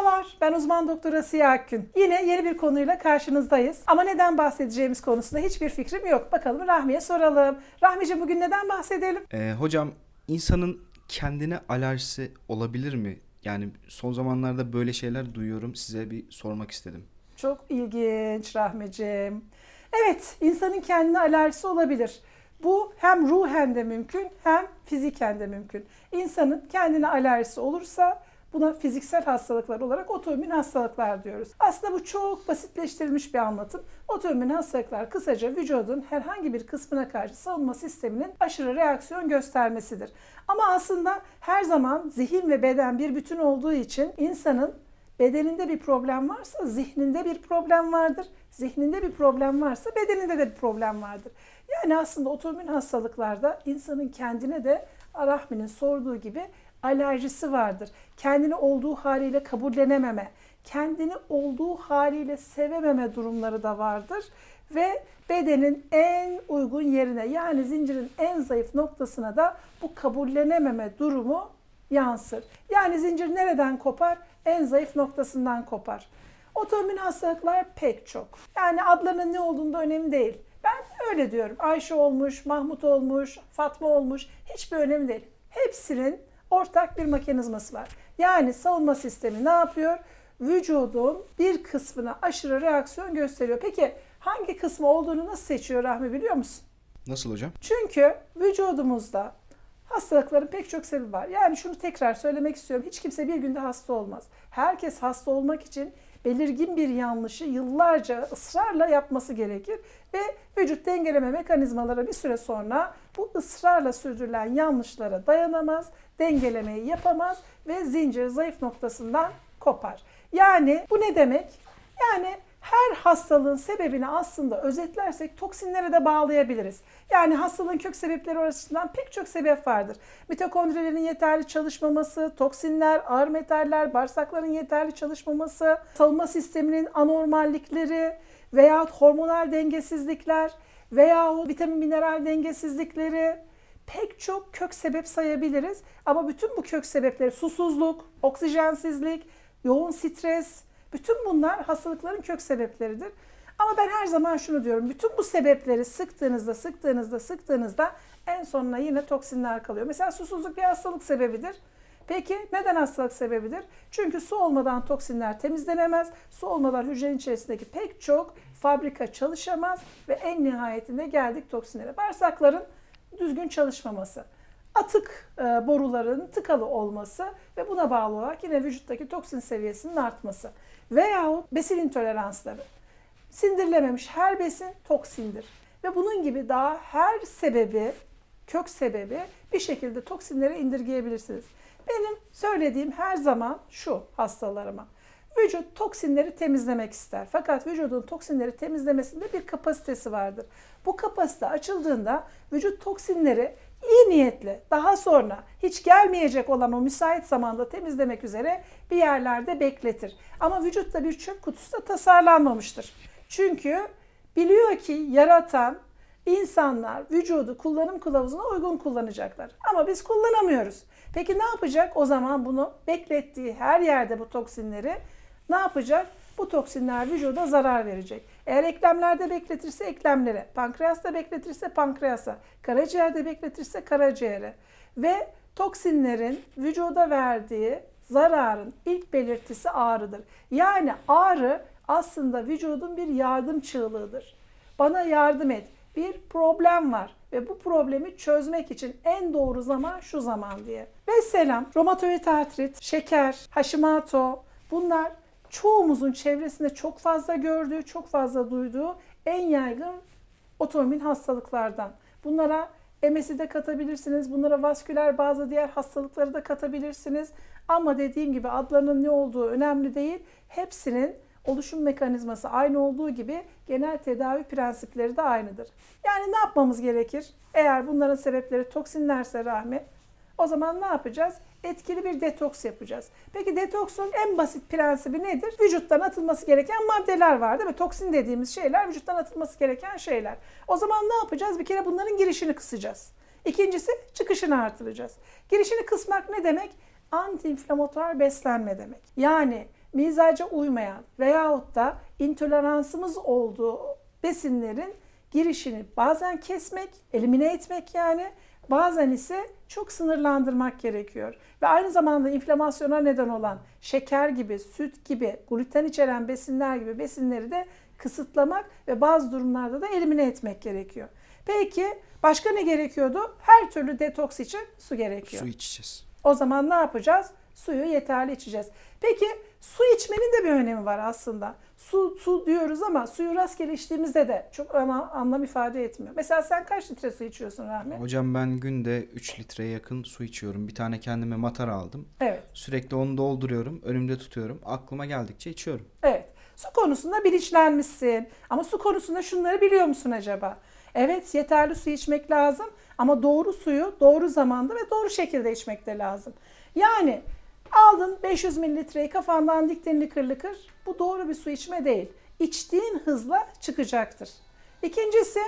Merhabalar, ben uzman doktor Asiye Akgün. Yine yeni bir konuyla karşınızdayız. Ama neden bahsedeceğimiz konusunda hiçbir fikrim yok. Bakalım Rahmi'ye soralım. Rahmi'ciğim bugün neden bahsedelim? Ee, hocam insanın kendine alerjisi olabilir mi? Yani son zamanlarda böyle şeyler duyuyorum. Size bir sormak istedim. Çok ilginç Rahmi'ciğim. Evet, insanın kendine alerjisi olabilir. Bu hem ruhen de mümkün hem fiziken de mümkün. İnsanın kendine alerjisi olursa buna fiziksel hastalıklar olarak otoimmün hastalıklar diyoruz. Aslında bu çok basitleştirilmiş bir anlatım. Otoimmün hastalıklar kısaca vücudun herhangi bir kısmına karşı savunma sisteminin aşırı reaksiyon göstermesidir. Ama aslında her zaman zihin ve beden bir bütün olduğu için insanın bedeninde bir problem varsa zihninde bir problem vardır. Zihninde bir problem varsa bedeninde de bir problem vardır. Yani aslında otoimmün hastalıklarda insanın kendine de Rahmi'nin sorduğu gibi alerjisi vardır. Kendini olduğu haliyle kabullenememe, kendini olduğu haliyle sevememe durumları da vardır. Ve bedenin en uygun yerine yani zincirin en zayıf noktasına da bu kabullenememe durumu yansır. Yani zincir nereden kopar? En zayıf noktasından kopar. Otoimmün hastalıklar pek çok. Yani adlarının ne olduğunda önemli değil. Ben öyle diyorum. Ayşe olmuş, Mahmut olmuş, Fatma olmuş hiçbir önemli değil. Hepsinin ortak bir mekanizması var. Yani savunma sistemi ne yapıyor? Vücudun bir kısmına aşırı reaksiyon gösteriyor. Peki hangi kısmı olduğunu nasıl seçiyor Rahmi biliyor musun? Nasıl hocam? Çünkü vücudumuzda hastalıkların pek çok sebebi var. Yani şunu tekrar söylemek istiyorum. Hiç kimse bir günde hasta olmaz. Herkes hasta olmak için belirgin bir yanlışı yıllarca ısrarla yapması gerekir ve vücut dengeleme mekanizmaları bir süre sonra bu ısrarla sürdürülen yanlışlara dayanamaz, dengelemeyi yapamaz ve zincir zayıf noktasından kopar. Yani bu ne demek? Yani her hastalığın sebebini aslında özetlersek toksinlere de bağlayabiliriz. Yani hastalığın kök sebepleri arasından pek çok sebep vardır. Mitokondrilerin yeterli çalışmaması, toksinler, ağır metaller, bağırsakların yeterli çalışmaması, savunma sisteminin anormallikleri veyahut hormonal dengesizlikler veyahut vitamin mineral dengesizlikleri pek çok kök sebep sayabiliriz. Ama bütün bu kök sebepleri susuzluk, oksijensizlik, yoğun stres, bütün bunlar hastalıkların kök sebepleridir. Ama ben her zaman şunu diyorum. Bütün bu sebepleri sıktığınızda, sıktığınızda, sıktığınızda en sonuna yine toksinler kalıyor. Mesela susuzluk bir hastalık sebebidir. Peki neden hastalık sebebidir? Çünkü su olmadan toksinler temizlenemez. Su olmadan hücrenin içerisindeki pek çok fabrika çalışamaz ve en nihayetinde geldik toksinlere. Bağırsakların düzgün çalışmaması atık e, boruların tıkalı olması ve buna bağlı olarak yine vücuttaki toksin seviyesinin artması veyahut besin intoleransları. Sindirilememiş her besin toksindir. Ve bunun gibi daha her sebebi, kök sebebi bir şekilde toksinlere indirgeyebilirsiniz. Benim söylediğim her zaman şu hastalarıma. Vücut toksinleri temizlemek ister. Fakat vücudun toksinleri temizlemesinde bir kapasitesi vardır. Bu kapasite açıldığında vücut toksinleri iyi niyetle daha sonra hiç gelmeyecek olan o müsait zamanda temizlemek üzere bir yerlerde bekletir. Ama vücutta bir çöp kutusu da tasarlanmamıştır. Çünkü biliyor ki yaratan insanlar vücudu kullanım kılavuzuna uygun kullanacaklar. Ama biz kullanamıyoruz. Peki ne yapacak? O zaman bunu beklettiği her yerde bu toksinleri ne yapacak? Bu toksinler vücuda zarar verecek. Eğer eklemlerde bekletirse eklemlere, pankreasta bekletirse pankreasa, karaciğerde bekletirse karaciğere ve toksinlerin vücuda verdiği zararın ilk belirtisi ağrıdır. Yani ağrı aslında vücudun bir yardım çığlığıdır. Bana yardım et. Bir problem var ve bu problemi çözmek için en doğru zaman şu zaman diye. Ve selam, romatoid artrit, şeker, Hashimoto bunlar çoğumuzun çevresinde çok fazla gördüğü, çok fazla duyduğu en yaygın otoimmün hastalıklardan. Bunlara MS'i de katabilirsiniz. Bunlara vasküler bazı diğer hastalıkları da katabilirsiniz. Ama dediğim gibi adlarının ne olduğu önemli değil. Hepsinin oluşum mekanizması aynı olduğu gibi genel tedavi prensipleri de aynıdır. Yani ne yapmamız gerekir? Eğer bunların sebepleri toksinlerse rahmi o zaman ne yapacağız? Etkili bir detoks yapacağız. Peki detoksun en basit prensibi nedir? Vücuttan atılması gereken maddeler var değil mi? Toksin dediğimiz şeyler vücuttan atılması gereken şeyler. O zaman ne yapacağız? Bir kere bunların girişini kısacağız. İkincisi çıkışını artıracağız. Girişini kısmak ne demek? Antiinflamatuar beslenme demek. Yani mizaca uymayan veyahut da intoleransımız olduğu besinlerin girişini bazen kesmek, elimine etmek yani bazen ise çok sınırlandırmak gerekiyor. Ve aynı zamanda inflamasyona neden olan şeker gibi, süt gibi, gluten içeren besinler gibi besinleri de kısıtlamak ve bazı durumlarda da elimine etmek gerekiyor. Peki başka ne gerekiyordu? Her türlü detoks için su gerekiyor. Su içeceğiz. O zaman ne yapacağız? Suyu yeterli içeceğiz. Peki su içmenin de bir önemi var aslında. Su su diyoruz ama suyu rastgele içtiğimizde de çok ana, anlam ifade etmiyor. Mesela sen kaç litre su içiyorsun Rahmi? Hocam ben günde 3 litreye yakın su içiyorum. Bir tane kendime matara aldım. Evet. Sürekli onu dolduruyorum. Önümde tutuyorum. Aklıma geldikçe içiyorum. Evet. Su konusunda bilinçlenmişsin. Ama su konusunda şunları biliyor musun acaba? Evet yeterli su içmek lazım ama doğru suyu doğru zamanda ve doğru şekilde içmek de lazım. Yani aldın 500 mililitreyi kafandan diktin lıkır lıkır. Bu doğru bir su içme değil. İçtiğin hızla çıkacaktır. İkincisi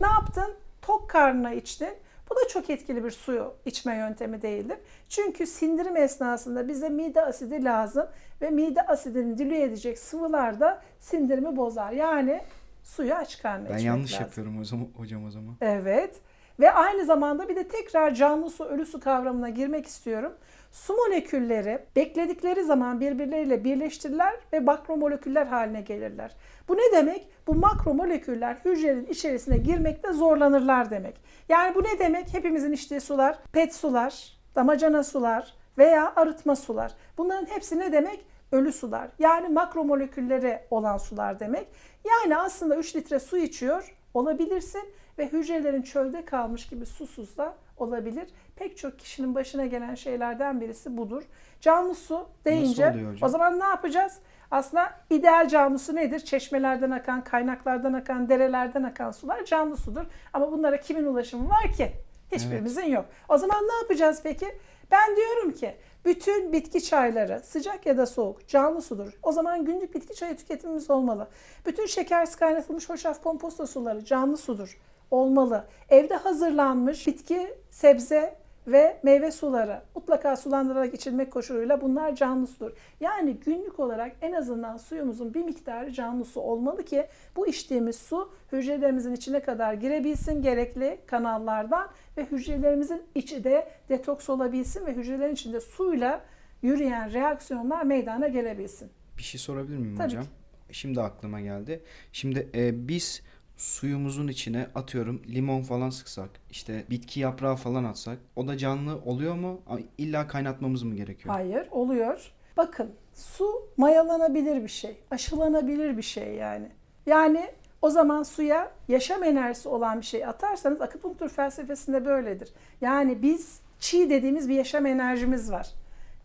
ne yaptın? Tok karnına içtin. Bu da çok etkili bir suyu içme yöntemi değildir. Çünkü sindirim esnasında bize mide asidi lazım ve mide asidini dilüye edecek sıvılar da sindirimi bozar. Yani suyu aç karnına Ben içmek yanlış lazım. yapıyorum o zaman hocam o zaman. Evet. Ve aynı zamanda bir de tekrar canlı su, ölü su kavramına girmek istiyorum. Su molekülleri bekledikleri zaman birbirleriyle birleştirirler ve makromoleküller haline gelirler. Bu ne demek? Bu makromoleküller hücrenin içerisine girmekte zorlanırlar demek. Yani bu ne demek? Hepimizin içtiği sular, pet sular, damacana sular veya arıtma sular. Bunların hepsi ne demek? Ölü sular. Yani makromolekülleri olan sular demek. Yani aslında 3 litre su içiyor olabilirsin ve hücrelerin çölde kalmış gibi susuz da olabilir. Pek çok kişinin başına gelen şeylerden birisi budur. Canlı su deyince o zaman ne yapacağız? Aslında ideal canlı su nedir? Çeşmelerden akan, kaynaklardan akan, derelerden akan sular canlı sudur. Ama bunlara kimin ulaşımı var ki? Hiçbirimizin yok. O zaman ne yapacağız peki? Ben diyorum ki bütün bitki çayları sıcak ya da soğuk canlı sudur. O zaman günlük bitki çayı tüketimimiz olmalı. Bütün şekersiz kaynatılmış hoşaf komposto suları canlı sudur. Olmalı. Evde hazırlanmış bitki, sebze ve meyve suları mutlaka sulandırarak içilmek koşuluyla bunlar canlı sudur. Yani günlük olarak en azından suyumuzun bir miktarı canlı su olmalı ki bu içtiğimiz su hücrelerimizin içine kadar girebilsin gerekli kanallardan ve hücrelerimizin içi de detoks olabilsin ve hücrelerin içinde suyla yürüyen reaksiyonlar meydana gelebilsin. Bir şey sorabilir miyim Tabii hocam? Şimdi aklıma geldi. Şimdi e, biz suyumuzun içine atıyorum limon falan sıksak, işte bitki yaprağı falan atsak o da canlı oluyor mu? İlla kaynatmamız mı gerekiyor? Hayır, oluyor. Bakın, su mayalanabilir bir şey, aşılanabilir bir şey yani. Yani o zaman suya yaşam enerjisi olan bir şey atarsanız akupunktur felsefesinde böyledir. Yani biz çi dediğimiz bir yaşam enerjimiz var.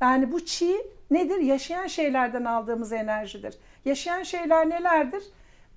Yani bu çi nedir? Yaşayan şeylerden aldığımız enerjidir. Yaşayan şeyler nelerdir?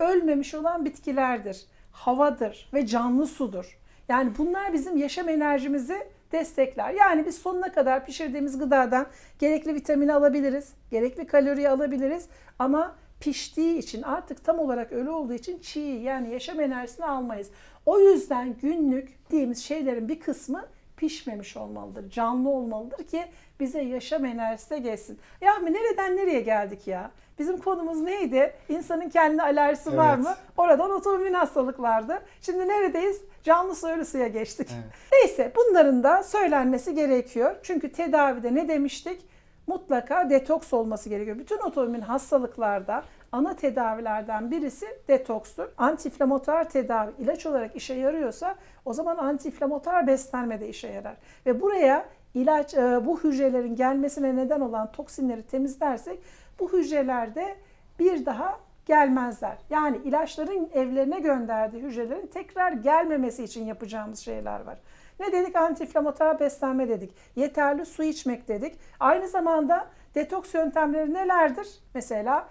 Ölmemiş olan bitkilerdir, havadır ve canlı sudur. Yani bunlar bizim yaşam enerjimizi destekler. Yani biz sonuna kadar pişirdiğimiz gıdadan gerekli vitamini alabiliriz, gerekli kaloriyi alabiliriz ama piştiği için artık tam olarak ölü olduğu için çiğ yani yaşam enerjisini almayız. O yüzden günlük dediğimiz şeylerin bir kısmı pişmemiş olmalıdır, canlı olmalıdır ki bize yaşam enerjisi de gelsin. Ya mi nereden nereye geldik ya? Bizim konumuz neydi? İnsanın kendi alerjisi var Evet. mı? Oradan otoimmün hastalıklardı. Şimdi neredeyiz? Canlı su ölü suya geçtik. Evet. Neyse bunların da söylenmesi gerekiyor. Çünkü tedavide ne demiştik? Mutlaka detoks olması gerekiyor. Bütün otoimmün hastalıklarda ana tedavilerden birisi detokstur. Antiinflamatuar tedavi ilaç olarak işe yarıyorsa o zaman antiinflamatuar beslenme de işe yarar. Ve buraya ilaç e, bu hücrelerin gelmesine neden olan toksinleri temizlersek bu hücrelerde bir daha gelmezler. Yani ilaçların evlerine gönderdiği hücrelerin tekrar gelmemesi için yapacağımız şeyler var. Ne dedik? Antiinflamatuar beslenme dedik. Yeterli su içmek dedik. Aynı zamanda detoks yöntemleri nelerdir? Mesela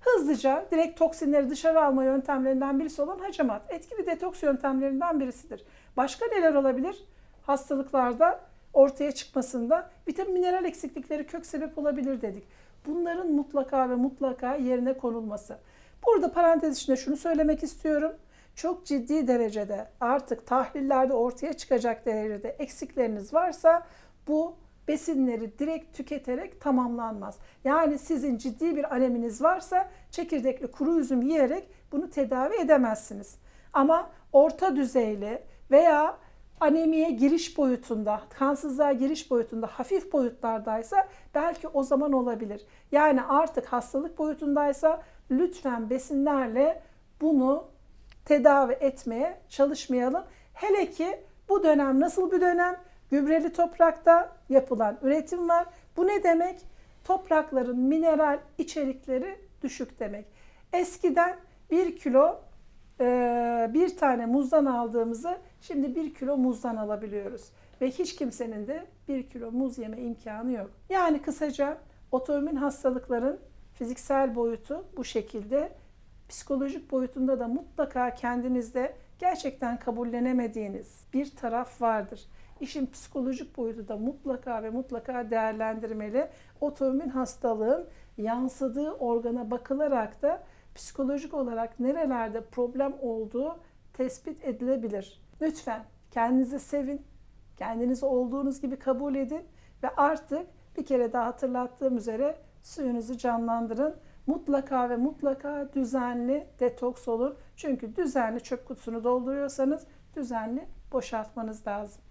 hızlıca direkt toksinleri dışarı alma yöntemlerinden birisi olan hacamat. Etkili detoks yöntemlerinden birisidir. Başka neler olabilir? Hastalıklarda ortaya çıkmasında vitamin mineral eksiklikleri kök sebep olabilir dedik. Bunların mutlaka ve mutlaka yerine konulması. Burada parantez içinde şunu söylemek istiyorum. Çok ciddi derecede artık tahlillerde ortaya çıkacak derecede eksikleriniz varsa bu besinleri direkt tüketerek tamamlanmaz. Yani sizin ciddi bir aneminiz varsa çekirdekli kuru üzüm yiyerek bunu tedavi edemezsiniz. Ama orta düzeyli veya anemiye giriş boyutunda, kansızlığa giriş boyutunda, hafif boyutlardaysa belki o zaman olabilir. Yani artık hastalık boyutundaysa lütfen besinlerle bunu tedavi etmeye çalışmayalım. Hele ki bu dönem nasıl bir dönem? Gübreli toprakta yapılan üretim var. Bu ne demek? Toprakların mineral içerikleri düşük demek. Eskiden 1 kilo e, bir tane muzdan aldığımızı şimdi 1 kilo muzdan alabiliyoruz. Ve hiç kimsenin de 1 kilo muz yeme imkanı yok. Yani kısaca otoimmün hastalıkların fiziksel boyutu bu şekilde. Psikolojik boyutunda da mutlaka kendinizde gerçekten kabullenemediğiniz bir taraf vardır. İşin psikolojik boyutu da mutlaka ve mutlaka değerlendirmeli. Otoimmün hastalığın yansıdığı organa bakılarak da psikolojik olarak nerelerde problem olduğu tespit edilebilir. Lütfen kendinizi sevin, kendinizi olduğunuz gibi kabul edin ve artık bir kere daha hatırlattığım üzere suyunuzu canlandırın. Mutlaka ve mutlaka düzenli detoks olun. Çünkü düzenli çöp kutusunu dolduruyorsanız düzenli boşaltmanız lazım.